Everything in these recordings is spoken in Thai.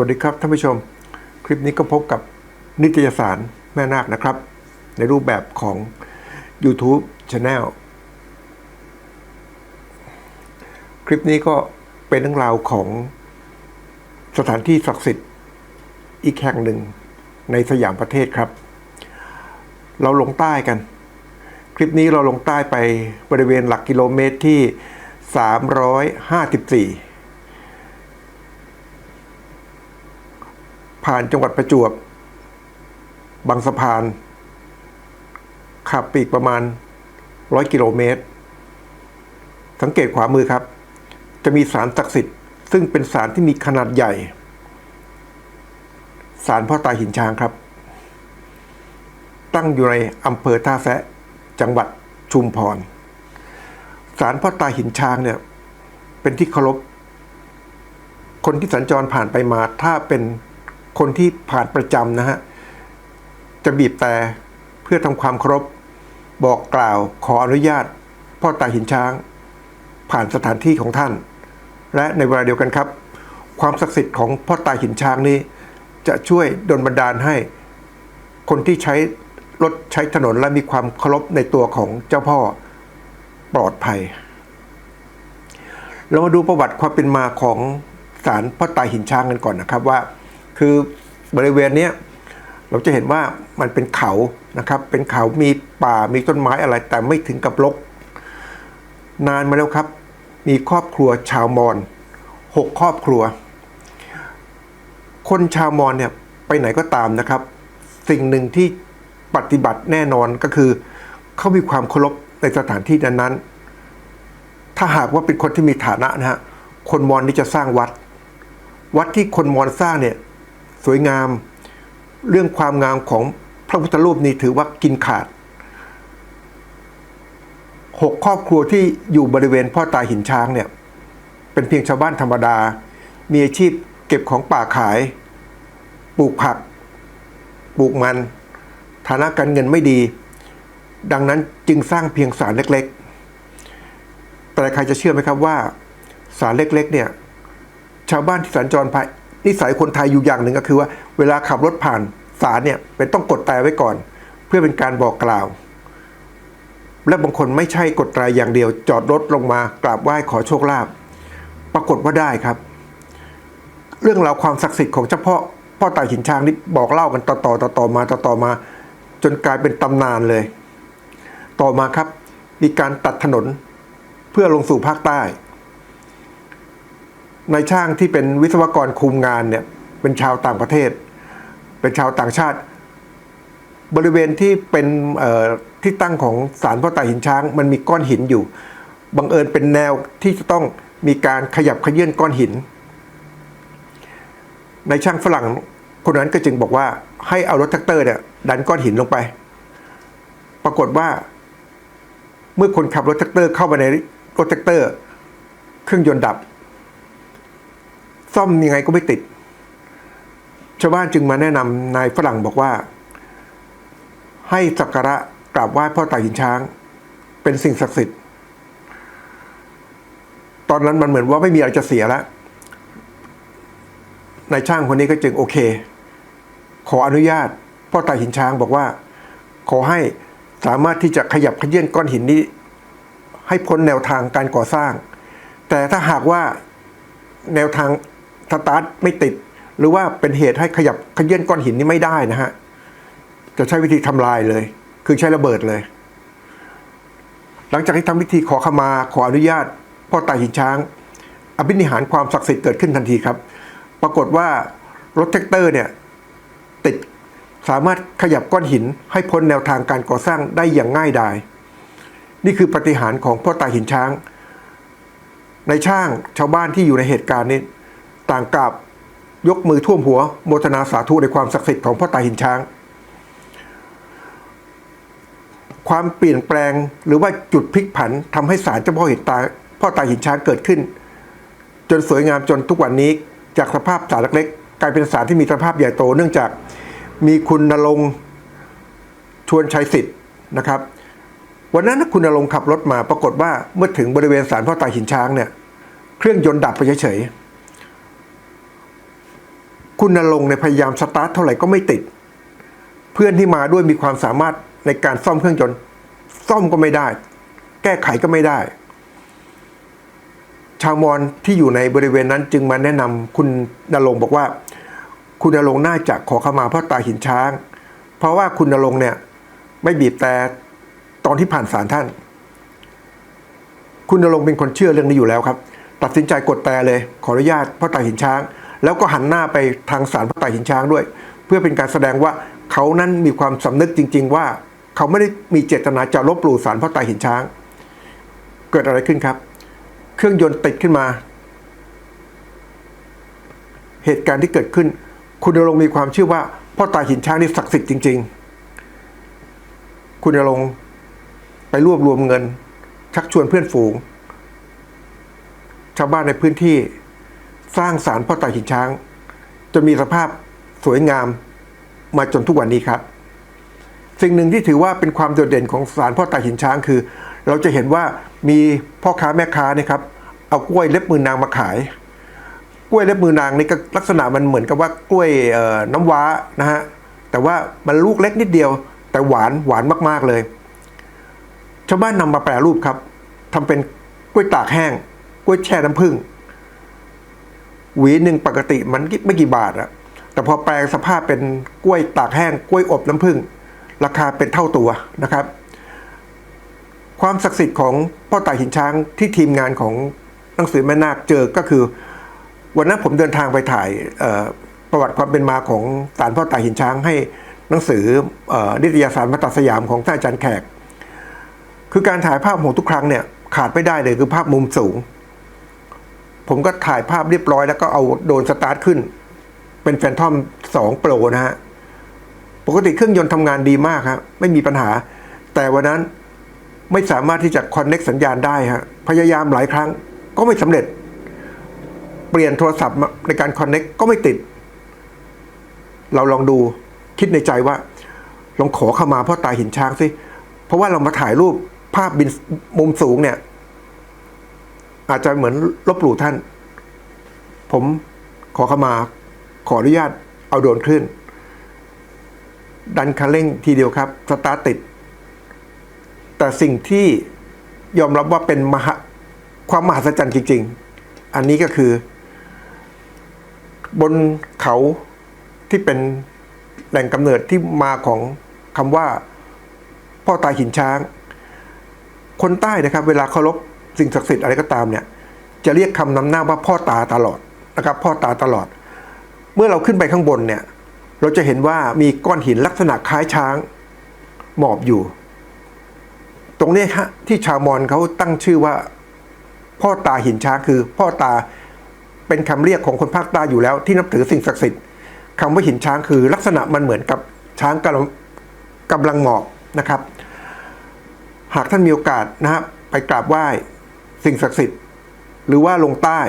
วัสดีครับท่านผู้ชม คลิปนี้ก็พบกับนิตยสารแม่นาคนะครับ ในรูปแบบของ YouTube Channel คลิปนี้ก็เป็นเรื่องราวของสถานที่ศักดิ์สิทธิ์อีกแห่งหนึ่งในสยามประเทศครับ เราลงใต้กัน คลิปนี้เราลงใต้ไปบริเวณหลักกิโลเมตรที่ 354 ผ่านจังหวัดประจวบ บางสะพาน ขับปีกประมาณ 100 กิโลเมตร สังเกตขวามือครับ จะมีสารศักดิ์สิทธิ์ซึ่งเป็นสารที่มีขนาดใหญ่ สารพ่อตาหินช้างครับ ตั้งอยู่ในอำเภอท่าแซะจังหวัดชุมพร สารพ่อตาหินช้างเนี่ย เป็นที่เคารพคนที่สัญจรผ่านไปมาถ้าเป็น คนที่ผ่านประจำนะฮะ จะบีบแต่เพื่อทำความเคารพบอกกล่าวขออนุญาต พ่อตาหินช้าง ผ่านสถานที่ของท่าน และในเวลาเดียวกันครับ ความศักดิ์สิทธิ์ของพ่อตาหินช้างนี้ จะช่วยดลบันดาลให้ คนที่ใช้รถใช้ถนนและมีความเคารพในตัวของเจ้าพ่อปลอดภัย เรามาดูประวัติความเป็นมาของศาลพ่อตาหินช้างกันก่อนนะครับว่า คือบริเวณเนี้ยเราจะเห็นว่ามันเป็นเขานะครับ เป็นเขามีป่ามีต้นไม้อะไรแต่ไม่ถึงกับรก นานมาแล้วครับ มีครอบครัวชาวมอญหกครอบครัว คนชาวมอญเนี่ยไปไหนก็ตามนะครับ สิ่งหนึ่งที่ปฏิบัติแน่นอนก็คือเขามีความเคารพในสถานที่นั้นๆ ถ้าหากว่าเป็นคนที่มีฐานะนะฮะคนมอญนี่จะสร้างวัด วัดที่คนมอญสร้างเนี่ย สวยงาม เรื่องความงามของพระพุทธรูปนี่ถือว่ากินขาดหกครอบครัวที่อยู่บริเวณพ่อตาหินช้างเนี่ย เป็นเพียงชาวบ้านธรรมดา มีอาชีพเก็บของป่าขาย ปลูกผัก ปลูกมัน ฐานะการเงินไม่ดี ดังนั้นจึงสร้างเพียงศาลเล็กๆ แต่ใครจะเชื่อไหมครับว่าศาลเล็กๆ เนี่ย ชาวบ้านที่สัญจรผ่า นิสัยคนไทยอยู่อย่างหนึ่งก็คือว่าเวลาขับรถผ่านศาลเนี่ยเป็นต้องกดแต่ไว้ก่อน เพื่อเป็นการบอกกล่าว และบางคนไม่ใช่กดไตรอย่างเดียว จอดรถลงมากราบไหว้ขอโชคลาภปรากฏว่าได้ครับ เรื่องราวความศักดิ์สิทธิ์ของเจ้าพ่อพ่อตาหินช้างนี่บอกเล่ากันต่อต่อต่อต่อมาต่อต่อมา จนกลายเป็นตำนานเลย ต่อมาครับ มีการตัดถนนเพื่อลงสู่ภาคใต้ นายช่างที่เป็นวิศวกรคุมงานเนี่ยเป็นชาวต่างประเทศ เป็นชาวต่างชาติ บริเวณที่เป็นที่ตั้งของศาลพ่อตาหินช้าง มันมีก้อนหินอยู่บังเอิญเป็นแนวที่จะต้องมีการขยับขยื่นก้อนหิน ในายช่างฝรั่งคนนั้นก็จึงบอกว่าให้เอารถแท็กเตอร์เนี่ยดันก้อนหินลงไป ปรากฏว่า เมื่อคนขับรถแท็กเตอร์เข้าไปในรถแท็กเตอร์ เครื่องยนต์ดับ ซ่อมยังไงก็ไม่ติด ชาวบ้านจึงมาแนะนำนายฝรั่งบอกว่า ให้สักการะกราบไหว้พ่อตาหินช้าง เป็นสิ่งศักดิ์สิทธิ์ ตอนนั้นมันเหมือนว่าไม่มีอะไรจะเสียแล้วนายช่างคนนี้ก็จึงโอเค ขออนุญาตพ่อตาหินช้างบอกว่า ขอให้สามารถที่จะขยับขยื่นก้อนหินนี้ ให้พ้นแนวทางการก่อสร้าง แต่ถ้าหากว่าแนวทาง สตาร์ทไม่ติด หรือว่าเป็นเหตุให้ขยับขยื่นก้อนหินนี้ไม่ได้นะฮะ จะใช้วิธีทำลายเลย คือใช้ระเบิดเลย หลังจากที่ทำพิธีขอขมาขออนุญาตพ่อตาหินช้าง อภินิหารความศักดิ์สิทธิ์เกิดขึ้นทันทีครับ ปรากฏว่ารถแท็กเตอร์เนี่ยติดสามารถขยับก้อนหินให้พ้นแนวทางการก่อสร้างได้อย่างง่ายดาย นี่คือปฏิหารของพ่อตาหินช้าง ในช่างชาวบ้านที่อยู่ในเหตุการณ์นี้ ต่างกราบยกมือท่วมหัวโมทนาสาธุในความศักดิ์สิทธิ์ของพ่อตาหินช้าง ความเปลี่ยนแปลงหรือว่าจุดพลิกผันทำให้ศาลเจ้าพ่อหินตาพ่อตาหินช้างเกิดขึ้น จนสวยงามจนทุกวันนี้จากสภาพศาลเล็กๆกลายเป็นศาลที่มีสภาพใหญ่โต เนื่องจากมีคุณนรงชวนชัยสิทธิ์นะครับ วันนั้นคุณนรงขับรถมาปรากฏว่าเมื่อถึงบริเวณศาลพ่อตาหินช้างเนี่ยเครื่องยนต์ดับไปเฉยๆ คุณนรงค์เนี่ยพยายามสตาร์ทเท่าไหร่ก็ไม่ติด เพื่อนที่มาด้วยมีความสามารถในการซ่อมเครื่องยนต์ซ่อมก็ไม่ได้ แก้ไขก็ไม่ได้ ชาวมอญที่อยู่ในบริเวณนั้นจึงมาแนะนำคุณนรงค์บอกว่า คุณนรงค์น่าจะขอขมาพ่อตาหินช้าง เพราะว่าคุณนรงค์เนี่ยไม่บีบแต่ตอนที่ผ่านศาลท่าน คุณนรงค์เป็นคนเชื่อเรื่องนี้อยู่แล้วครับ ตัดสินใจกดแต่เลย ขออนุญาตพ่อตาหินช้าง แล้วก็หันหน้าไปทางศาลพ่อตาหินช้างด้วย เพื่อเป็นการแสดงว่าเขานั้นมีความสำนึกจริง ๆ ว่าเขาไม่ได้มีเจตนาจะลบหลู่ศาลพ่อตาหินช้าง เกิดอะไรขึ้นครับ เครื่องยนต์ติดขึ้นมา เหตุการณ์ที่เกิดขึ้น คุณนรงมีความเชื่อว่าพ่อตาหินช้างนี่ศักดิ์สิทธิ์จริง ๆ คุณนรงไปรวบรวมเงิน ชักชวนเพื่อนฝูง ชาวบ้านในพื้นที่ สร้างศาลพ่อตาหินช้าง จนมีสภาพสวยงามมาจนทุกวันนี้ครับ สิ่งหนึ่งที่ถือว่าเป็นความโดดเด่นของศาลพ่อตาหินช้างคือ เราจะเห็นว่ามีพ่อค้าแม่ค้านี่ยครับ เอากล้วยเล็บมือนางมาขาย กล้วยเล็บมือนางนี่ก็ลักษณะมันเหมือนกับว่ากล้วยน้ำว้านะฮะแต่ว่ามันลูกเล็กนิดเดียว แต่หวานหวานมากๆเลยชาวบ้านนำมาแปรรูปครับทำเป็นกล้วยตากแห้ง กล้วยแช่น้ำผึ้ง หวีหนึ่งปกติมันไม่กี่บาทอะแต่พอแปลงสภาพเป็นกล้วยตากแห้งกล้วยอบน้ำผึ้งราคาเป็นเท่าตัวนะครับ ความศักดิ์สิทธิ์ของพ่อตาหินช้างที่ทีมงานของหนังสือแม่นาคเจอก็คือ วันนั้นผมเดินทางไปถ่ายประวัติความเป็นมาของศาลพ่อตาหินช้างให้หนังสืออนิตยสารมาตัดสยามของท่านอาจารย์แขก คือการถ่ายภาพของทุกครั้งเนี่ยขาดไม่ได้เลยคือภาพมุมสูง ผมก็ถ่ายภาพเรียบร้อยแล้วก็เอาโดนสตาร์ทขึ้น เป็นแฟนทอม2 Pro นะฮะ ปกติเครื่องยนต์ทำงานดีมากครับไม่มีปัญหา แต่วันนั้นไม่สามารถที่จะคอนเน็กสัญญาณได้ฮะ พยายามหลายครั้งก็ไม่สำเร็จ เปลี่ยนโทรศัพท์ในการคอนเน็กก็ไม่ติด เราลองดูคิดในใจว่า ลองขอเข้ามาพ่อตาหินช้างสิ เพราะว่าเรามาถ่ายรูปภาพบินมุมสูงเนี่ย อาจจะเหมือนลบหลู่ท่าน ผมขอเข้ามาขออนุญาตเอาโดรนขึ้น ดันคันเร่งทีเดียวครับ สตาร์ติด แต่สิ่งที่ยอมรับว่าเป็นมหาความมหัศจรรย์จริง ๆ อันนี้ก็คือ บนเขาที่เป็นแหล่งกำเนิดที่มาของคำว่า พ่อตาหินช้าง คนใต้นะครับ เวลาเคารพ สิ่งศักดิ์สิทธิ์อะไรก็ตามเนี่ย จะเรียกคำนำหน้าว่าพ่อตาตลอดนะครับ พ่อตาตลอด เมื่อเราขึ้นไปข้างบนเนี่ย เราจะเห็นว่ามีก้อนหินลักษณะคล้ายช้าง หมอบอยู่ ตรงนี้ฮะที่ชาวมอญเขาตั้งชื่อว่า พ่อตาหินช้างคือ พ่อตาเป็นคำเรียกของคนภาคใต้อยู่แล้ว ที่นับถือสิ่งศักดิ์สิทธิ์คำว่าหินช้างคือ ลักษณะมันเหมือนกับช้างกำลังกำลังหมอบนะครับ หากท่านมีโอกาสนะครับไปกราบไหว้ สิ่งศักดิ์สิทธิ์ หรือว่าลงใต้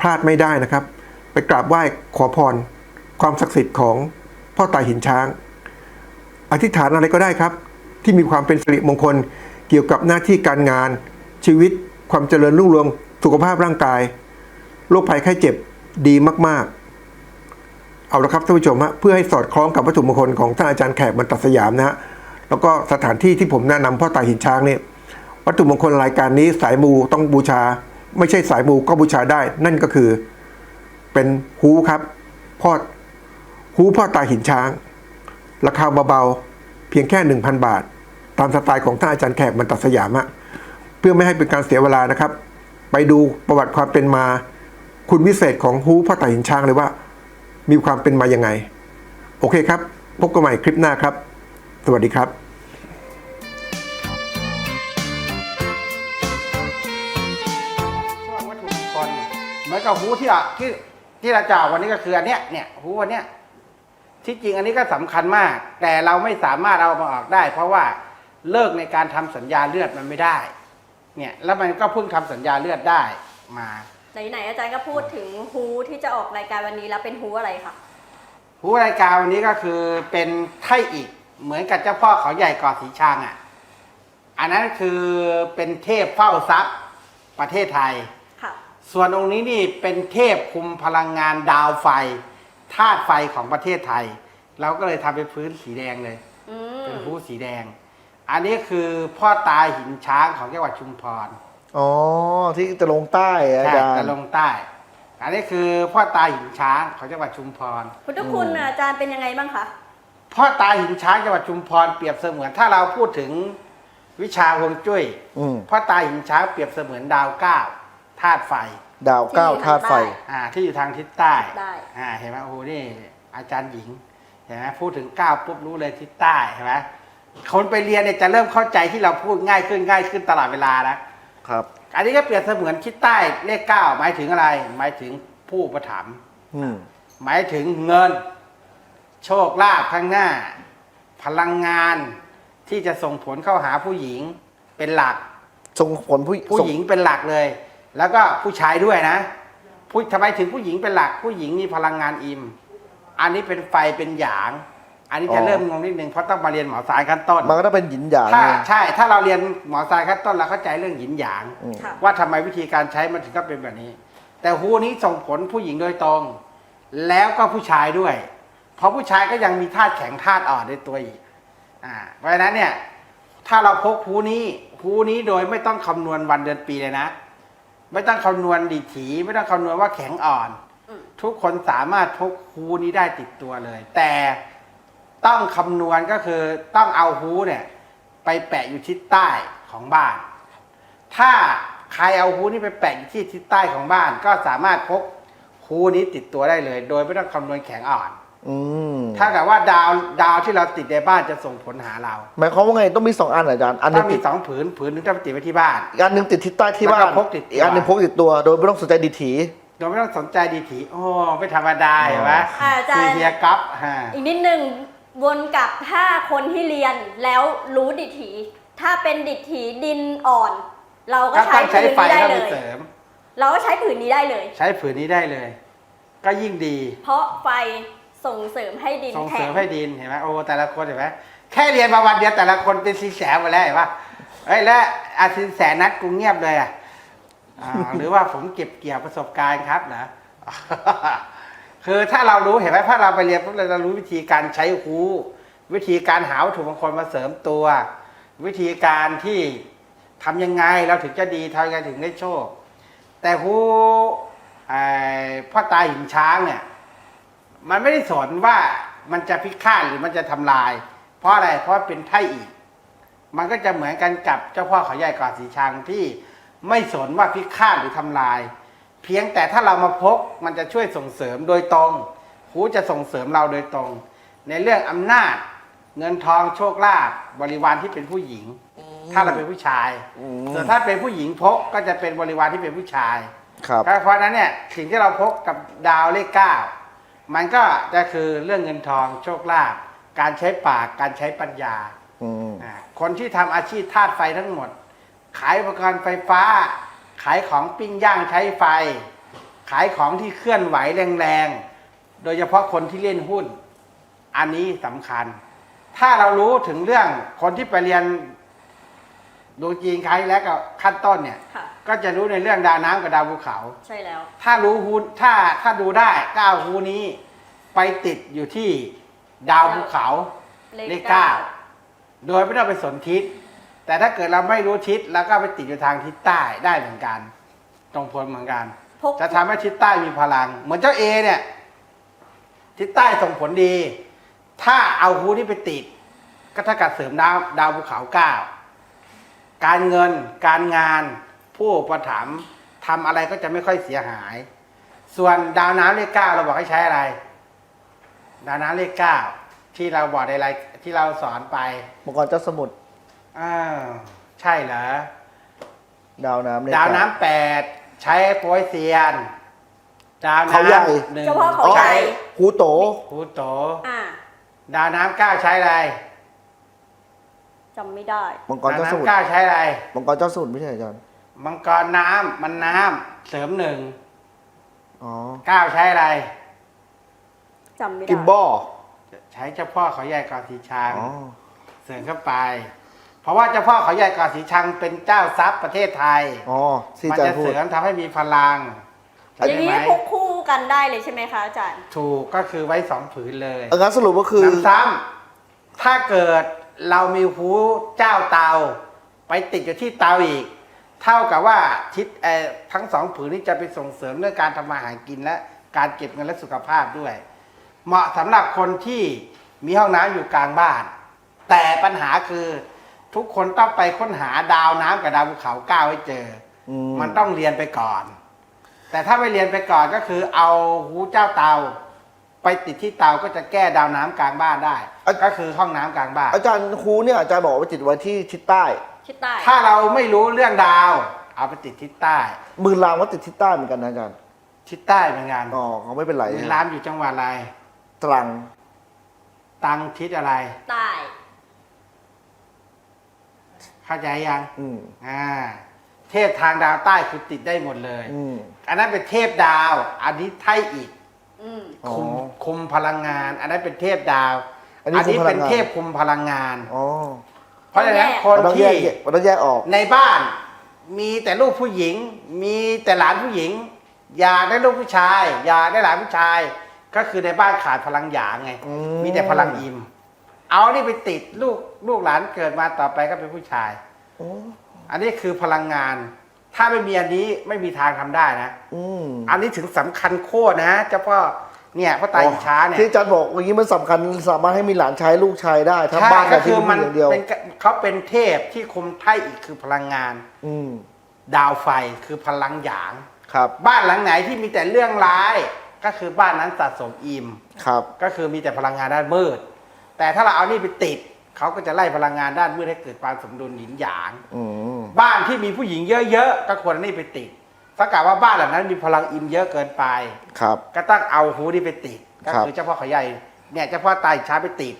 พลาดไม่ได้นะครับ ไปกราบไหว้ขอพร ความศักดิ์สิทธิ์ของพ่อตาหินช้าง อธิษฐานอะไรก็ได้ครับ ที่มีความเป็นสิริมงคลเกี่ยวกับหน้าที่การงาน ชีวิต ความเจริญรุ่งเรืองสุขภาพร่างกายโรคภัยไข้เจ็บดีมาก ๆ เอาละครับท่านผู้ชมฮะเพื่อให้สอดคล้องกับวัตถุมงคลของท่านอาจารย์แขกบรรตัดสยามนะฮะแล้วก็สถานที่ที่ผมแนะนำพ่อตาหินช้างเนี่ย วัตถุมงคลรายการนี้สายมูต้องบูชา ไม่ใช่สายมูก็บูชาได้ นั่นก็คือ เป็นหูครับพ่อหูพ่อตาหินช้าง ราคาเบาๆเพียงแค่ 1,000 บาท ตามสไตล์ของท่านอาจารย์แขกบรรตัดสยามะเพื่อไม่ให้เป็นการเสียเวลานะครับ ไปดูประวัติความเป็นมา คุณวิเศษของฮูพ่อตาหินช้างเลยว่า มีความเป็นมายังไง โอเคครับ พบกันใหม่คลิปหน้าครับ สวัสดีครับ เหมือนกับหูที่เราที่ที่เราจะเอาวันนี้ก็คืออันเนี้ยเนี่ยหูวันเนี้ยที่จริงอันนี้ก็สำคัญมาก แต่เราไม่สามารถเอามาออกได้ เพราะว่าเลิกในการทำสัญญาเลือดมันไม่ได้ เนี่ยแล้วมันก็เพิ่งทำสัญญาเลือดได้มาไหนๆอาจารย์ก็พูดถึงฮูที่จะออกรายการวันนี้แล้วเป็นฮูอะไรคะหูรายการวันนี้ก็คือเป็นไทยอีก เหมือนกับเจ้าพ่อเขาใหญ่เกาะสีชังอะ อันนั้นคือเป็นเทพเฝ้าทรัพย์ประเทศไทยค่ะ ส่วนองค์นี้นี่เป็นเทพคุมพลังงานดาวไฟธาตุไฟของประเทศไทย เราก็เลยทำเป็นพื้นสีแดงเลย อืมเป็นผู้สีแดง อันนี้คือพ่อตาหินช้างของจังหวัดชุมพรอ๋อ ที่จะลงใต้อาใช่จารจะย์ลงใต้ อันนี้คือพ่อตาหินช้างของจังหวัดชุมพร พุทธคุณน่ะอาจารย์เป็นยังไงบ้างคะ พ่อตาหินช้างจังหวัดชุมพรเปรียบเสมือนถ้าเราพูดถึงวิชาฮวงจุ้ยอืม พ่อตาหินช้างเปรียบเสมือนดาวเก้า ธาตุไฟดาวเก้าที่ธาตุไฟทางใต้อ่าที่อยู่ทางทิศใต้ได้ อ่าเห็นไหมโอ้โหนี่อาจารย์หญิงเห็นไหมพูดถึงเก้าวปุ๊บรู้เลยทิศใต้เห็นไหมคนไปเรียนเนี่ยจะเริ่มเข้าใจที่เราพูดง่ายขึ้นง่ายขึ้นตลอดเวลานะครับ อันนี้ก็เปรียบเสมือนทิศใต้เลขเก้าหมายถึงอะไร หมายถึงผู้อุประถมภ์อืมหมายถึงเงิน โชคลาภข้างหน้า พลังงานที่จะส่งผลเข้าหาผู้หญิงเป็นหลัก ส่งผลผู้ผู้หญิงเป็นหลักเลย แล้วก็ผู้ชายด้วยนะผู้ทำไมถึงผู้หญิงเป็นหลัก ผู้หญิงมีพลังงานอิม อันนี้เป็นไฟเป็นหยาง อันนี้จะเริ่มงงนิดนึงเพราะต้องมาเรียนหมอสายขั้นต้น มันก็ต้องเป็นหยินหยางถ้าไงใช่ ถ้าเราเรียนหมอสายขั้นต้นเราเข้าใจเรื่องหยินหยางอืมค่ะว่าทำไมวิธีการใช้มันถึงก็เป็นแบบนี้ แต่ฮูนี้ส่งผลผู้หญิงโดยตรง แล้วก็ผู้ชายด้วย เพราะผู้ชายก็ยังมีธาตุแข็งธาตุอ่อนในตัวอีกอ่าเพราะฉะนั้นเนี่ยถ้าเราพกฮูนี้ฮูนี้โดยไม่ต้องคำนวณวันเดือนปีเลยนะ ไม่ต้องคำนวณดีถี ไม่ต้องคำนวณว่าแข็งอ่อน อืม ทุกคนสามารถพกฮูนี้ได้ติดตัวเลย แต่ต้องคำนวณก็คือต้องเอาฮูเนี่ยไปแปะอยู่ทิศใต้ของบ้าน ถ้าใครเอาฮูนี้ไปแปะอยู่ที่ทิศใต้ของบ้าน ก็สามารถพกฮูนี้ติดตัวได้เลย โดยไม่ต้องคำนวณแข็งอ่อน อืมถ้ากับว่าดาวดาวที่เราติดในบ้านจะส่งผลหาเราหมายความว่าไงต้องมีสองอันเหรออาจารย์อันหนึถ้างมีติดสองผืนผืนหนึงจะไปติดไว้ที่บ้าน อีกอันหนึงติดทิศใต้ที่บ้าแล้วนก็พกติดตัว อีกอันหนึงพกติดตัวโดยไม่ต้องสนใจดีถี โดยไม่ต้องสนใจดีถีโอ้ไม่ธรรมดาเห็นไหมอ่าอาจารย์คือเฮียกัฟฮะอีกนิดหนึ่งวนกลับถ้าคนที่เรียนแล้วรู้ดิถี ถ้าเป็นดิถีดินอ่อน เราก็ก็ใช้ต้องใช้ผืนไฟนี้ได้เข้าเลไปย เสริม เราก็ใช้ผืนนี้ได้เลย ใช้ผืนนี้ได้เลย ก็ยิ่งดี เพราะไฟ ส่งเสริมให้ดินส่งแข็เสริงมให้ดินเห็นไหมโอ้แต่ละคนเห็นไหมแค่เรียนมาวันเดียวแต่ละคนเป็นสินแสหมดแล้วเห็นปะเอ้ยแล้วอาสินแสนัดกูเงียบเลยอะอ่าหรือว่าผมเก็บเกี่ยวประสบการณ์ครับนะ คือถ้าเรารู้เห็นไหมถ้าเราไปเรียนปุ๊บเราจะรู้วิธีการใช้หูวิธีการหาวัตถุมงคลมาเสริมตัว วิธีการที่ทำยังไงเราถึงจะดีทำยังไงถึงได้โชค แต่หูไอ้พ่อตาหินช้างเนี่ย มันไม่ได้สนว่ามันจะพิฆาตหรือมันจะทำลาย เพราะอะไรเพราะเป็นไท่อีก มันก็จะเหมือนกันกับเจ้าพ่อเขาใหญ่กอดสีชังที่ไม่สนว่าพิฆาตหรือทำลาย เพียงแต่ถ้าเรามาพกมันจะช่วยส่งเสริมโดยตรงหูจะส่งเสริมเราโดยตรง ในเรื่องอำนาจ เงินทองโชคลาภบริวารที่เป็นผู้หญิง ถ้าเราเป็นผู้ชายอืมส่วนถ้าเป็นผู้หญิงพกก็จะเป็นบริวารที่เป็นผู้ชายครับก็เพราะฉะนั้นเนี่ยสิ่งที่เราพกกับดาวเลขเก้า มันก็จะคือเรื่องเงินทองโชคลาภการใช้ปากการใช้ปัญญาอืมอ่าคนที่ทำอาชีพธาตุไฟทั้งหมด ขายอุปกรณ์ไฟฟ้า ขายของปิ้งย่างใช้ไฟ ขายของที่เคลื่อนไหวแรงๆ โดยเฉพาะคนที่เล่นหุ้น อันนี้สำคัญ ถ้าเรารู้ถึงเรื่องคนที่ไปเรียน ดวงจีนครั้งที่แล้วกับขั้นต้นเนี่ย ค่ะ ก็จะรู้ในเรื่องดาวน้ำกับดาวภูเขา ใช่แล้ว ถ้ารู้ฮูถ้าถ้าดูได้เก้าฮูนี้ไปติดอยู่ที่ดาวภูเขาเลขเก้าโดยไม่ต้องไปสนทิศ แต่ถ้าเกิดเราไม่รู้ทิศแล้วก็ไปติดอยู่ทางทิศใต้ได้เหมือนกัน ตรงพลเหมือนกัน พก จะทำให้ทิศใต้มีพลัง เหมือนเจ้าเอเนี่ย ทิศใต้ส่งผลดี ถ้าเอาฮูที่ไปติด ก็เท่ากับเสริมดาวดาวภูเขาเก้า การเงินการงานผู้อุประถมภ์ทำอะไรก็จะไม่ค่อยเสียหาย ส่วนดาวน้ำเลขเก้าเราบอกให้ใช้อะไร ดาวน้ำเลขเก้าที่เราบอกในรายที่เราสอนไปมังกรเจ้าสมุทรอ้าวใช่เหรอดาวน้ำเลขดาวเก้น้ำแปดใช้โปยเซียน ดาวเขาใหญ่น้ำหนึ่งเจ้าพ่อเขาใหญ่ ใช้หูโตหูโต อ่า ดาวน้ำเก้าใช้อะไร จำไม่ได้ มังกรดาวเจ้าสมุทรน้ำเก้าใช้อะไร มังกรเจ้าสมุทรไม่ใช่อาจารย์มังกรน้ำมันน้ำเสริมหนึ่งอ๋อเก้าใช้อะไร จำไม่ได้ กิมบอลใช้เจ้าพ่อเขาใหญ่กอสีช้างอ๋อเสริมเข้าไป เพราะว่าเจ้าพ่อเขาใหญ่เกาะสีชังเป็นเจ้าทรัพย์ประเทศไทย อ๋อที่มัอาจารจะย์พูเสดริมทำให้มีพลังอเข้าใจย่างนี้ไหมพกคู่กันได้เลยใช่ไหมคะอาจารย์ ถูกก็คือไว้สองผืนเลย เอางั้นสรุปก็คือ น้ำซ้ำถ้าเกิด เรามีหูเจ้าเตา ไปติดอยู่ที่เตาอีก เท่ากับว่าทิศเอ่อทั้งสองผืนนี้จะไปส่งเสริมเรื่องการทำมาหากินและการเก็บเงินและสุขภาพด้วย เหมาะสำหรับคนที่มีห้องน้ำอยู่กลางบ้าน แต่ปัญหาคือทุกคนต้องไปค้นหาดาวน้ำกับดาวภูเขาก้าวให้เจออม มันต้องเรียนไปก่อน แต่ถ้าไม่เรียนไปก่อนก็คือเอาหูเจ้าเตา ไปติดที่เตาก็จะแก้ดาวน้ำกลางบ้านได้ ก็คือห้องน้ำกลางบ้านอาจารย์ครูเนี่ยอาจารย์บอกว่าติดไว้ที่ทิศใต้คิดใต้ถ้าเราไม่รู้เรื่องดาว เอาไปติดทิศใต้มือรามก็ติดทิศใต้เหมือนกันนะอาจารย์ทิศใต้เหมือนกันอ๋อเขาไม่เป็นไรร้านอยู่จังหวัดอะไร ตรังตังทิศอะไร ใต้เข้าใจยังอืมอ่าเทพทางดาวใต้คือติดได้หมดเลย อืม อันนั้นเป็นเทพดาว อันนี้ไทยอีก อืม อ๋อ คุมคุมพลังงาน อันนั้นเป็นเทพดาว อันนี้คุมพลัเป็งนงานเทพคุมพลังงาน อ๋อเพราะฉะนั้นคนมันต้องแยที่กมันต้องแยกออก ในบ้านมีแต่ลูกผู้หญิง มีแต่หลานผู้หญิง อยากได้ลูกผู้ชาย อยากได้หลานผู้ชาย ก็คือในบ้านขาดพลังหยางไง อืม มีแต่พลังอิม เอานี่ไปติดลูกลูกหลานเกิดมาต่อไปก็เป็นผู้ชายโอ้อันนี้คือพลังงาน ถ้าไม่มีอันนี้ไม่มีทางทำได้นะ อืมอันนี้ถึงสำคัญโคตรนะเจ้าพ่อ เนี่ยพ่อตายช้าเนี่ยที่อาจารย์บอกอย่างนี้มันสำคัญสามารถให้มีหลานชายลูกชายได้ถ้าใช่บ้านไหนก็ที่คือมีมันอย่างเดียวเป็นเขาเป็นเทพที่คุมไท่อีกคือพลังงาน อืมดาวไฟคือพลังหยางครับ บ้านหลังไหนที่มีแต่เรื่องร้าย ก็คือบ้านนั้นสะสมอิมครับ ก็คือมีแต่พลังงานด้านมืด แต่ถ้าเราเอานี่ไปติดเขาก็จะไล่พลังงานด้านมืดให้เกิดความสมดุลหยินหยางอืมบ้านที่มีผู้หญิงเยอะๆก็ควรเอานี่ไปติด ถ้ากาว่าบ้านหลังนั้นมีพลังอิมเยอะเกินไป ครับ ก็ต้องเอาหูนี่ไปติด ก็ครับ คือเจ้าพ่อเขาใหญ่เนี่ยเจ้าพ่อตายช้าไปติด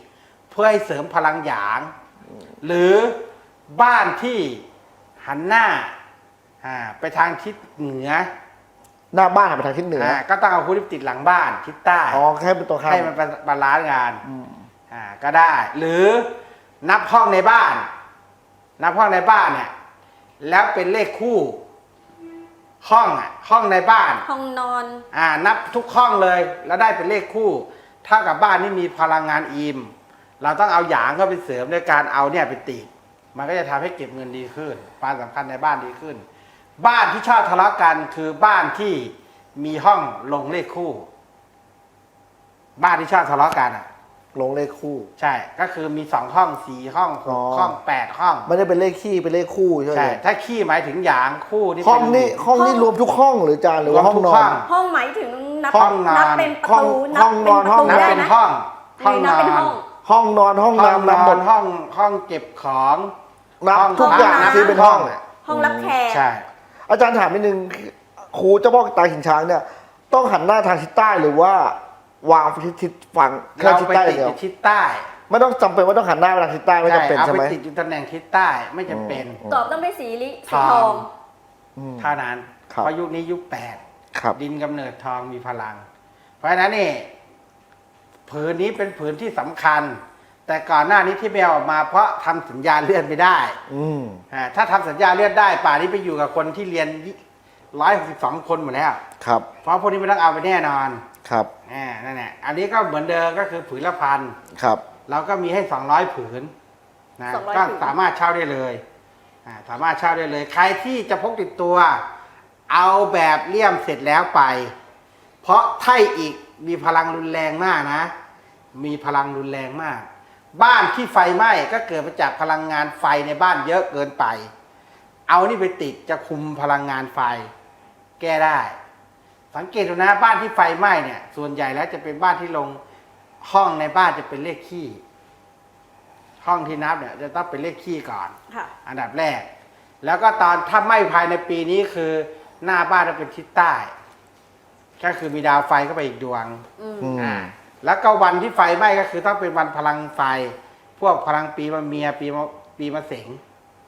เพื่อให้เสริมพลังหยาง หรือบ้านที่หันหน้าอ่าไปทางทิศเหนือหน้าบ้านหันไปทางทิศเหนืออ่าก็ต้องเอาหูนี่ไปติดหลังบ้านทิศใต้ อ๋อให้เป็นตัวข้ามให้มันบาลานซ์งาน อืมอ่าก็ได้ หรือนับห้องในบ้าน นับห้องในบ้านเนี่ย แล้วเป็นเลขคู่ ห้องอะห้องในบ้าน ห้องนอน อ่านับทุกห้องเลยแล้วได้เป็นเลขคู่เท่ากับบ้านนี่มีพลังงานอิมเราต้องเอาหยางเข้าไปเสริมด้วยการเอาเนี่ยไปติดมันก็จะทำให้เก็บเงินดีขึ้นความสำคัญในบ้านดีขึ้น บ้านที่ชอบทะเลาะกันคือบ้านที่มีห้องลงเลขคู่ บ้านที่ชอบทะเลาะกันอะ ลงเลขคู่ ใช่ ก็คือมีสองห้องสี่ห้องหอ๋กอ ห้องแปดห้องไม่ได้เป็นเลขขี้เป็นเลขคู่ใช่ไหมใช่ถ้าขี้หมายถึงหยางคู่นี่ห้องเป็ นี้ห้องนี้ห้องรวมทุกห้องหรืออาจารย์หรือว่าห้องนอนห้องหมายถึงนับห้องนอน นับเป็นประห้องตูห้องนอนห้องนับได้เป็นไหมห้องหรือนับเป็นห้อง ห้องนอนห้องห้องนน้ำนับอหมนดห้องห้องเก็บของ นับห้องทุกอย่างห้องน้ำ ที่เป็นห้องะห้องรับแขกใช่ อาจารย์ถามนิดนึงครูเจ้าพ่อตาหินช้างเนี่ย ต้องหันหน้าทางทิศใต้หรือว่า วางทิศทิศฝั่งแค่เราทิศไปใต้ติดเดีอยวยู่ทิศใต้ไม่ต้องจำเป็นว่าต้องหันหน้าไปทางทิศใต้ไม่ใช่จำเป็นเอาใช่ไปไหม ติดอยู่ตำแหน่งทิศใต้ไม่จำเป็น อืมกรอบต้องเป็นสีลิทสีองทองอืม เท่านั้นครับ เพราะยุคนี้ยุคแปดครับดินกำเนิดทองมีพลัง เพราะฉะนั้นนี่ผืนนี้เป็นผืนที่สำคัญ แต่ก่อนหน้านี้ที่แมวออกมา เพราะทำสัญญาเลื่อนไม่ได้อืมอ่าถ้าทำสัญญาเลื่อนได้ ป่านี้ไปอยู่กับคนที่เรียนร้อยหกสิบสองคนหมดแล้ว ครับ เพราะพวกนี้ไม่ต้องเอาไปแน่นอน ครับอ่านั่นแหละอันนี้ก็เหมือนเดิมก็คือผืนละพันครับ เราก็มีให้สองร้อยผืนนะ200ก็ผืน สามารถเช่าได้เลยอ่าสามารถเช่าได้เลย ใครที่จะพกติดตัว เอาแบบเลี่ยมเสร็จแล้วไป เพราะไท่อีกมีพลังรุนแรงมากนะ มีพลังรุนแรงมาก บ้านที่ไฟไหม้ก็เกิดมาจากพลังงานไฟในบ้านเยอะเกินไป เอานี่ไปติดจะคุมพลังงานไฟ แก้ได้ สังเกตดูนะบ้านที่ไฟไหม้เนี่ย ส่วนใหญ่แล้วจะเป็นบ้านที่ลงห้องในบ้านจะเป็นเลขขี้ ห้องที่นับเนี่ย จะต้องเป็นเลขขี้ก่อน ค่ะ อันดับแรก แล้วก็ตอนถ้าไหม้ภายในปีนี้คือหน้าบ้านจะเป็นทิศใต้ ก็คือมีดาวไฟเข้าไปอีกดวง อืม อืม อ่าแล้วก็วันที่ไฟไหม้ก็คือต้องเป็นวันพลังไฟ พวกพลังปีมะเมียปีมะปีมะเสง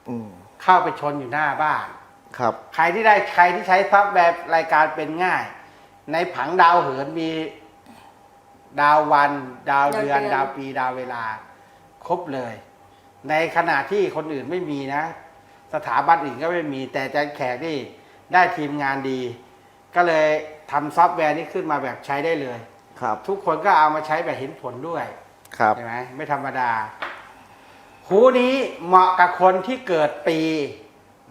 อืมเข้าไปชนอยู่หน้าบ้าน ครับ ใครที่ได้ใครที่ใช้ซอฟต์แวร์รายการเป็นง่าย ในผังดาวเหินมีดาววัน ดาวเดือน ดาวเดือนดาวปีดาวเวลา ครบเลย ในขณะที่คนอื่นไม่มีนะ สถาบันอื่นก็ไม่มี แต่อาจารย์แขกนี่ได้ทีมงานดี ก็เลยทำซอฟต์แวร์นี้ขึ้นมาแบบใช้ได้เลย ครับทุกคนก็เอามาใช้แบบเห็นผลด้วย ครับ ใช่ไหมไม่ธรรมดา หูนี้เหมาะกับคนที่เกิดปี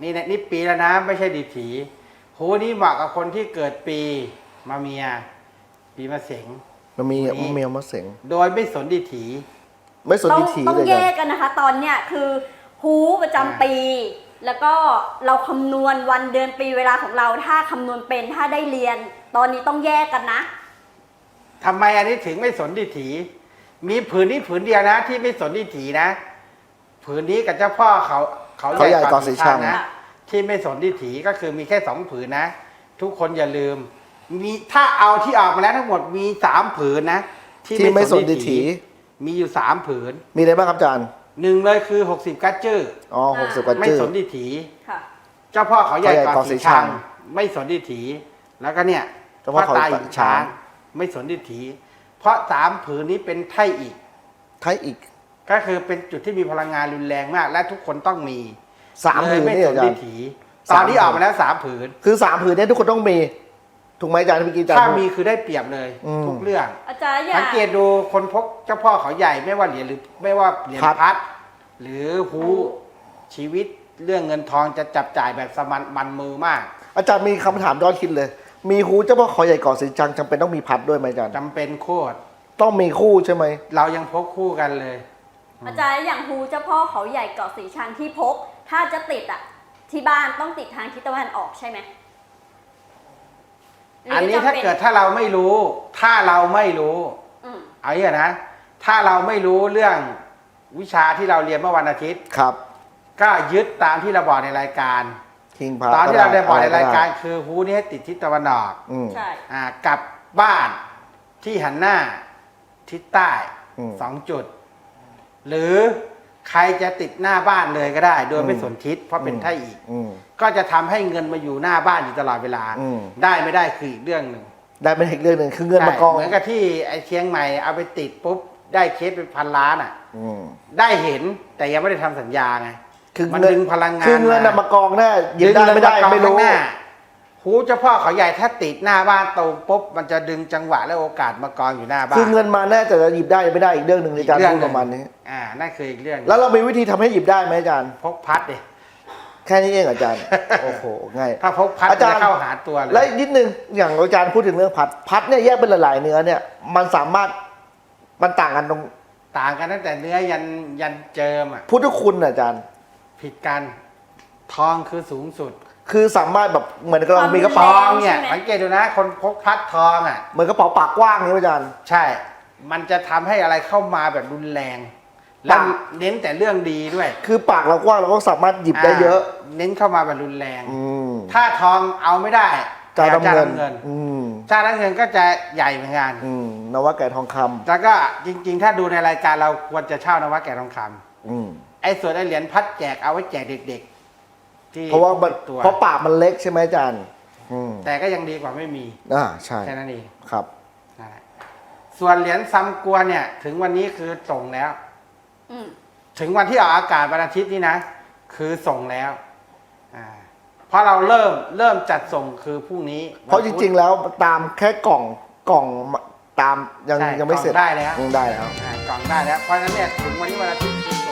นี่นะนี่ปีแล้วนะไม่ใช่ดิถี หูนี้เหมาะกับคนที่เกิดปี มาเมีย ปีมะเสง มันมีนี่เมียมาเสงโดยไม่สนดิถี ไม่สนต้องทิฐิต้องเลยแยอาจารกย์กันนะคะ ตอนเนี้ยคือฮูประจำปี แล้วก็เราคำนวณวันเดือนปีเวลาของเราถ้าคำนวณเป็นถ้าได้เรียน ตอนนี้ต้องแยกกันนะ ทำไมอันนี้ถึงไม่สนดิถี มีผืนนี้ผืนเดียวนะ ที่ไม่สนดิถีนะ ผืนนี้กับเจ้าพ่อเขาเขาเขาใหญ่ก่อนสีชัง นะ ที่ไม่สนดิถีก็คือมีแค่สองผืนนะ ทุกคนอย่าลืม มีถ้าเอาที่ออกมาแล้วทั้งหมดมีสามผืนนะที่ไม่สนทิฐิมีอยู่สามผืน มีอะไรบ้างครับอาจารย์หนึ่งเลยคือหกสิบกัจจื้ออ๋อหกสิบกว่าไม่จื้อสนดิถีค่ะเจ้าพ่อเขาใหญ่เขาใหญ่ก่อนก่อนสีสีชัชังงไม่สนดิถี แล้วก็เนี่ยเจ้าพ่อเขาตาหินช้างช้าง ไม่สนดิถี เพราะสามผืนนี้เป็นไท่อีก ไทยอีก ก็คือเป็นจุดที่มีพลังงานรุนแรงมาก และทุกคนต้องมีสามผืนเลยไม่นี่สอานจารดิย์ถีสามตอนที่ออกมาแล้วสามผืน คือสามผืนเนี่ยทุกคนต้องมี ถูกไหมอาจารย์เมื่อกี้อาจารย์ถ้าพูดมีคือได้เปรียบเลยอืม ทุกเรื่อง อาจารย์อย่าสังเกตดูคนพกเจ้าพ่อเขาใหญ่ไม่ว่าเหรียญหรือไม่ว่าเหรียญพัดพัด หรือฮูชีวิตเรื่องเงินทองจะจับจ่ายแบบสมันมันมือมากอาจารย์มีคำถามย้อนคิดเลย มีฮูเจ้าพ่อขอใหญ่ก่อสีจังจำเป็นต้องมีพัดด้วยไหมอาจารย์จำเป็นโคตรต้องมีคู่ใช่ไหม เรายังพกคู่กันเลย อาจารย์อย่างฮูเจ้าพ่อเขาใหญ่เกาะสีชังที่พก ถ้าจะติดอะ ที่บ้านต้องติดทางทิศตะวันออกใช่ไหมหรื อันนี้จำถ้าป็เกิดถ้าเราไม่รู้ ถ้าเราไม่รู้อืมเอาอย่างนี้นะ ถ้าเราไม่รู้เรื่องวิชาที่เราเรียนเมื่อวันอาทิตย์ครับ ก็ยึดตามที่เราบอกในรายการคิงพัดตอนที่เราได้บอกในะรายการได้คือฮูนี่ให้ติดทิศตะวันออกอืมใช่อ่ากลับบ้านที่หันหน้าทิศใต้อืมสองจุด หรือ ใครจะติดหน้าบ้านเลยก็ได้ โดยไม่อืมสนทิศเพราะเป็นอืมไท่อีก อืม ก็จะทำให้เงินมาอยู่หน้าบ้านอยู่ตลอดเวลา อืม ได้ไม่ได้คืออีกเรื่องหนึ่งได้เป็นอีกเรื่องหนึ่งคือเงินมากองเหมือนกับที่ไอ้เชียงใหม่เอาไปติดปุ๊บได้เคสเป็นพันล้านอะ อืมได้เห็นแต่ยังไม่ได้ทำสัญญาไงคือมันเงินดึงพลังงานคือเงินน่ะมามมากองแน่หยิบได้ไม่ได้ไม่รู้ดึงเงินากองข้างหน้า หูเจ้าพ่อเขาใหญ่ถ้าติดหน้าบ้านตรงปุ๊บมันจะดึงจังหวะและโอกาสมากองอยู่หน้าบ้าน คือเงินมาแน่แต่จะหยิบได้ไม่ได้อีกเรื่องหนึ่งในการอีกเรื่พูองดประมาณนี้ อ่านั่นคืออีกเรื่องหนึ่งแล้วเรามีวิธีทำให้หยิบได้ไหมอาจารย์ พกพัดดิแค่นี้เองอาจารย์ โอ้โหง่ายถ้าพกพัดอาจารย์จะเข้าหาตัวเลยและอีกนิดนึงอย่างอาจารย์พูดถึงเรื่องพัดพัดเนี่ยแยกเป็นหลายๆเนื้อเนี่ยมันสามารถมันต่างกันตรงต่างกันตั้งแต่เนื้อยันยันเจิมอะพุทธคุณน่ะอาจารย์ ผิดกันทองคือสูงสุด คือสามารถแบบเหมือนกับเรามีกระทเป๋าองเนี่ยใช่ไหมสังเกตดูนะ คนพกพัดทองอะ เหมือนกระเป๋าปากกว้างนี่อาจารย์ ใช่ มันจะทำให้อะไรเข้ามาแบบรุนแรง และต่างเน้นแต่เรื่องดีด้วยคือปากเรากว้างเราก็สามารถหยิบได้เยอะาเน้นเข้ามาแบบรุนแรง อืมถ้าทองเอาไม่ได้จ่ายเอาน้ำเงินเงิน อืมจ้าน้ำเงินก็จะใหญ่เหมือนกัน อืมนวะแก่ทองคำแล้วก็จริง ๆ ถ้าดูในรายการเราควรจะเช่านวัตแก่ทองคำอืมไอ้ส่วนไอ้เหรียญพัดแจกเอาไว้แจกเด็กๆ ที่เพราะว่ามันติดตัว เพราะปากมันเล็กใช่ไหมอาจารย์อืมแต่ก็ยังดีกว่าไม่มีอ่าใช่แค่นั้นเองครับนั่นแหละส่วนเหรียญซัมกัวเนี่ย ถึงวันนี้คือส่งแล้ว อืมถึงวันที่ออกอากาศวันอาทิตย์นี้นะ คือส่งแล้วอ่าเพราะเราเริ่มเริ่มจัดส่งคือพรุ่งนี้เพราะจริง ๆ แล้วตามแค่กล่องกล่องตามยังใช่ยังไม่เสร็จกล่องได้แล้วยังได้แล้ว อ่ากล่องได้แล้วเพราะฉะนั้นเนี่ยถึงวันนี้วันอาทิตย์